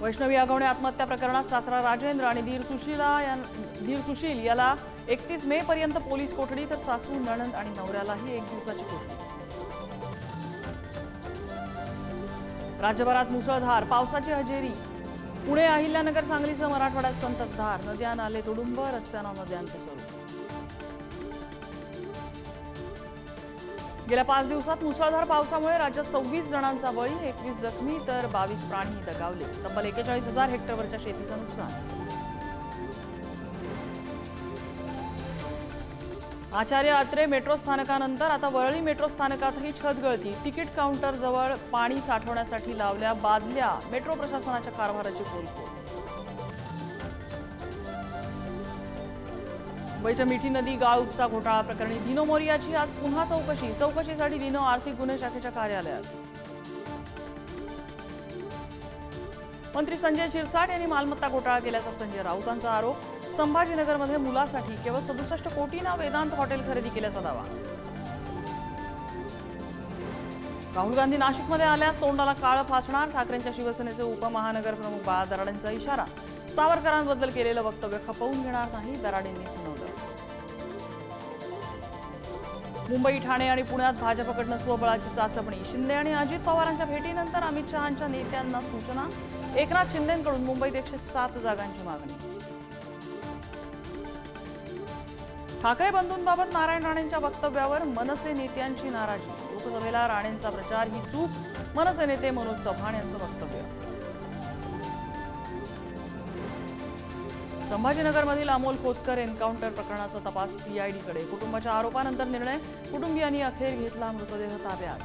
वैष्णवी आगवणे आत्महत्या प्रकरणात सासरा राजेंद्र आणि धीर सुशीला या धीर सुशील याला एकतीस मे पर्यंत पोलीस कोठडी तर सासू नणंद आणि नवऱ्यालाही एक दिवसाची कोठडी. राज्यभरात मुसळधार पावसाची हजेरी. पुणे अहिल्यानगर सांगलीसह मराठवाड्यात संततधार. नद्या नाले तुडुंब रस्त्यांना नद्यांचं स्वरूप. गेल्या पाच दिवसात मुसळधार पावसामुळे राज्यात सव्वीस जणांचा बळी एकवीस जखमी तर बावीस प्राणीही दगावले. तब्बल एकेचाळीस हजार हेक्टरवरच्या शेतीचं नुकसान. आचार्य अत्रे मेट्रो स्थानकानंतर आता वरळी मेट्रो स्थानकातही छत गळती. तिकीट काउंटरजवळ पाणी साठवण्यासाठी लावल्या बादल्या मेट्रो प्रशासनाच्या कारभाराची पोलखोल मुंबईच्या मिठी नदी गाळ उपसा घोटाळा प्रकरणी दिनो मोरियाची आज पुन्हा चौकशी. चौकशीसाठी दिनो आर्थिक गुन्हे शाखेच्या कार्यालयात. मंत्री संजय शिरसाट यांनी मालमत्ता घोटाळा केल्याचा संजय राऊतांचा आरोप. संभाजीनगरमध्ये मुलासाठी केवळ सदुसष्ट कोटींना वेदांत हॉटेल खरेदी केल्याचा दावा. राहुल गांधी नाशिकमध्ये आल्यास तोंडाला काळ फासणार ठाकरेंच्या शिवसेनेचे उपमहानगर प्रमुख बाळा दराडेंचा इशारा. सावरकरांबद्दल केलेलं वक्तव्य खपवून घेणार नाही दराडेंनी सुनावलं. मुंबई ठाणे आणि पुण्यात भाजपकडनं स्वबळाची चाचपणी. शिंदे आणि अजित पवारांच्या भेटीनंतर अमित शहांच्या नेत्यांना सूचना. एकनाथ शिंदेकडून मुंबईत एकशे सात जागांची मागणी. ठाकरे बंधूंबाबत नारायण राणेंच्या वक्तव्यावर मनसे नेत्यांची नाराजी. लोकसभेला राणेंचा प्रचार ही चूक. मनसे नेते मनोज चव्हाण यांचं वक्तव्य. संभाजीनगरमधील अमोल खोतकर एन्काउंटर प्रकरणाचा तपास सीआयडीकडे. कुटुंबाच्या आरोपानंतर निर्णय कुटुंबियांनी अखेर घेतला मृतदेह ताब्यात.